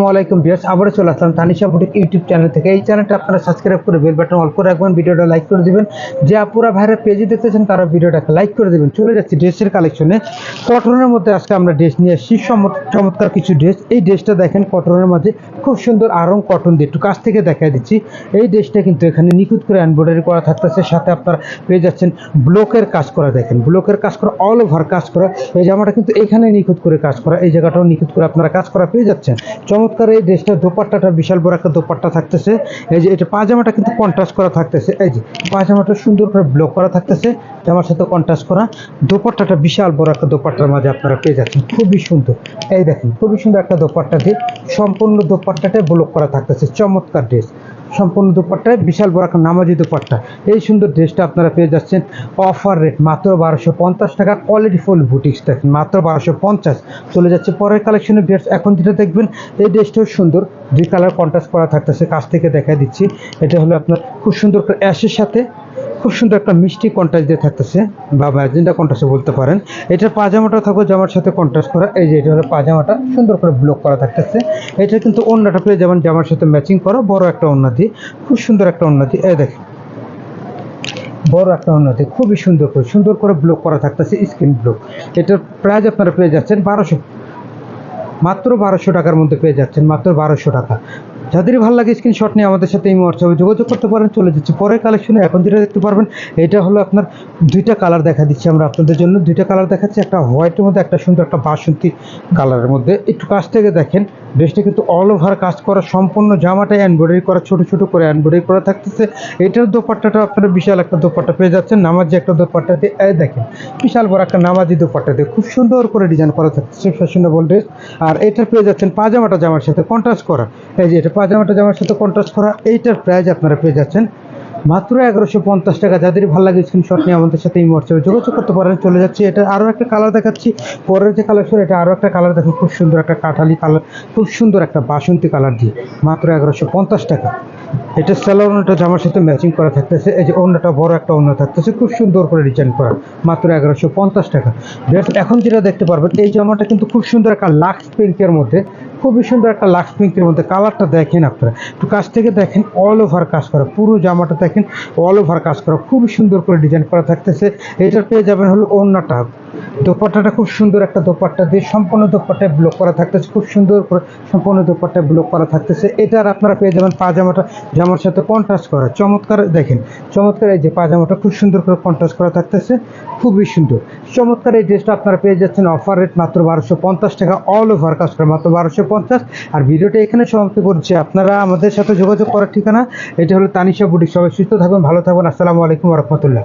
আসসালামাইকুম বিয়ার্স আবারও চলে আসলাম তানিশা বুটিক ইউটিউব চ্যানেল থেকে। এই চ্যানেলটা আপনারা সাবস্ক্রাইব করে বেল বাটন অল করে রাখবেন, ভিডিওটা লাইক করে দিবেন। যে আপুরা ভাইরা পেজে দেখতেছেন, তারা ভিডিওটাকে লাইক করে দেবেন। চলে যাচ্ছি ড্রেসের কালেকশনে কটনের মধ্যে আজকে আমরা ড্রেস নিয়ে আসছি। চমৎকার কিছু ড্রেস এই ড্রেসটা দেখেন কটনের মাঝে খুব সুন্দর আরং কটন দিয়ে একটু কাছ থেকে দেখাই দিচ্ছি। এই ড্রেসটা কিন্তু এখানে নিখুঁত করে এমব্রয়ডারি করা থাকতেছে। সাথে আপনারা পেয়ে যাচ্ছেন ব্লকের কাজ করা, দেখেন। ব্লকের কাজ করা অল ওভার কাজ করা। এই জামাটা কিন্তু এখানে নিখুঁত করে কাজ করা। এই জায়গাটাও নিখুঁত করে আপনারা কাজ করা পেয়ে যাচ্ছেন। চমৎকার এই ড্রেসটার দোপাট্টাটা বিশাল বড় একটা দোপাট্টা থাকতেছে। এই যে এটা পাজামাটা কিন্তু কন্ট্রাস্ট করা থাকতেছে। এই যে পাজামাটা সুন্দর করে ব্লক করা থাকতেছে। জামার সাথে কন্ট্রাস্ট করা। দোপাট্টাটা বিশাল বড় একটা দোপাট্টার মাঝে আপনারা পেয়ে যাচ্ছেন। খুবই সুন্দর। এই দেখেন, খুবই সুন্দর একটা দোপাট্টা দিয়ে সম্পূর্ণ দোপাট্টাটা ব্লক করা থাকতেছে। চমৎকার ড্রেস সম্পূর্ণ দুপাট্টায়, বিশাল বড় একটা নামাজি দুপাট্টা। এই সুন্দর ড্রেসটা আপনারা পেয়ে যাচ্ছেন অফার রেট মাত্র বারোশো পঞ্চাশ টাকা কোয়ালিটি ফুল বুটিক্স দেখেন, মাত্র বারোশো পঞ্চাশ। চলে যাচ্ছে পরের কালেকশনের ড্রেস। এখন যেটা দেখবেন, এই ড্রেসটাও সুন্দর, দুই কালার কন্ট্রাস্ট করা থাকতেছে, কাছ থেকে দেখা দিচ্ছি। এটা হলো আপনার খুব সুন্দর অ্যাশের সাথে খুব সুন্দর একটা মিষ্টি কন্ট্রাস্ট দিয়ে থাকতেছে। বা ম্যাজেন্ডা কন্ট্রাস্টে বলতে পারেন। এটার পাজামাটা থাকবে জামার সাথে কন্ট্রাস্ট করা। এই যে এটা হলো পাজামাটা সুন্দর করে ব্লক করা থাকতেছে। এটা কিন্তু অন্যটা পেয়ে যেমন জামার সাথে ম্যাচিং করা, বড় একটা উন্নতি খুব সুন্দর একটা উন্নতি এই দেখেন বড় একটা উন্নতি খুবই সুন্দর করে সুন্দর করে ব্লক করা থাকতেছে স্ক্রিন ব্লক এটার প্রাইস আপনারা পেয়ে যাচ্ছেন বারোশো। মাত্র বারোশো টাকার মধ্যে পেয়ে যাচ্ছেন, মাত্র বারোশো টাকা। যাদেরই ভালো লাগে স্ক্রিনশট নিয়ে আমাদের সাথে এই হোয়াটসঅ্যাপে যোগাযোগ করতে পারেন, চলে যাচ্ছে। পরের কালেকশনে এখন যেটা দেখতে পারবেন, এটা হলো আপনার দুইটা কালার দেখা দিচ্ছি আমরা আপনাদের জন্য। দুইটা কালার দেখাচ্ছি, একটা হোয়াইটের মধ্যে, একটা সুন্দর একটা বাসন্তী কালারের মধ্যে। একটু কাছ থেকে দেখেন ড্রেসটা কিন্তু অল ওভার কাজ করা, সম্পূর্ণ জামাটাই এমব্রয়ডারি করা, ছোট ছোট করে এমব্রয়ডারি করা থাকতেছে। এটার দোপাট্টাটা আপনারা বিশাল একটা দোপাট্টা পেয়ে যাচ্ছেন। নামাজি একটা দোপাট্টা দিয়ে দেখেন, বিশাল বড় একটা নামাজি দোপাট্টা দিয়ে খুব সুন্দর করে ডিজাইন করা থাকতেছে ফ্যাশনেবল ড্রেস আর এটার পেয়ে যাচ্ছেন পাজামাটা জামার সাথে কন্ট্রাস্ট করা। এই যে এটা পাজামাটা জামার সাথে কন্ট্রাস্ট করা এইটার প্রাইস আপনারা পেয়ে যাচ্ছেন। মাত্র এগারোশো পঞ্চাশ টাকা। যাদের ভালো লাগে স্ক্রিনশট নিয়ে আমাদের সাথে এই হোয়াটসঅ্যাপে যোগাযোগ করতে পারেন। চলে যাচ্ছে, এটা আরও একটা কালার দেখাচ্ছি। পরের যে কালেকশন এটা আরও একটা কালার দেখুন। খুব সুন্দর একটা কাঠালি কালার খুব সুন্দর একটা বাসন্তী কালার দিয়ে। মাত্র এগারোশো পঞ্চাশ টাকা। এটা স্যালোনটা জামার সাথে ম্যাচিং করা থাকতেছে। এই যে অন্যটা বড় একটা অন্য থাকতেছে। খুব সুন্দর করে ডিজাইন করা। মাত্র এগারোশো পঞ্চাশ টাকা। এখন যেটা দেখতে পারবেন, এই জামাটা কিন্তু খুব সুন্দর একটা লাক্স পিঙ্কের মধ্যে। খুবই সুন্দর একটা লাক্স পিঙ্কের মধ্যে কালারটা দেখেন আপনারা। একটু কাছ থেকে দেখেন অল ওভার কাজ করা, পুরো জামাটা দেখেন অল ওভার কাজ করা, খুবই সুন্দর করে ডিজাইন করা থাকতেছে। এটার পেয়ে যাবেন হলো অন্যটা। দোপাট্টাটা খুব সুন্দর একটা দোপাট্টা দিয়ে সম্পূর্ণ দোপাট্টায় ব্লক করা থাকতেছে। খুব সুন্দর করে সম্পূর্ণ দোপাট্টায় ব্লক করা থাকতেছে। এটার আপনারা পেয়ে যাবেন পাজামাটা জামার সাথে কন্ট্রাস্ট করা। চমৎকার, দেখেন, চমৎকার এই যে পাজামাটা খুব সুন্দর করে কন্ট্রাস্ট করা থাকতেছে। খুবই সুন্দর। চমৎকার এই ড্রেসটা আপনারা পেয়ে যাচ্ছেন অফার রেট মাত্র বারোশো পঞ্চাশ টাকা অল ওভার কাজ করে মাত্র বারোশো পঞ্চাশ। আর ভিডিওটা এখানে সমাপ্ত করছি। আপনারা আমাদের সাথে যোগাযোগ করার ঠিকানা, এটা হলো তানিশা বুটিক। সবাই সুস্থ থাকবেন ভালো থাকবেন আসসালামু আলাইকুম রহমতুল্লাহ।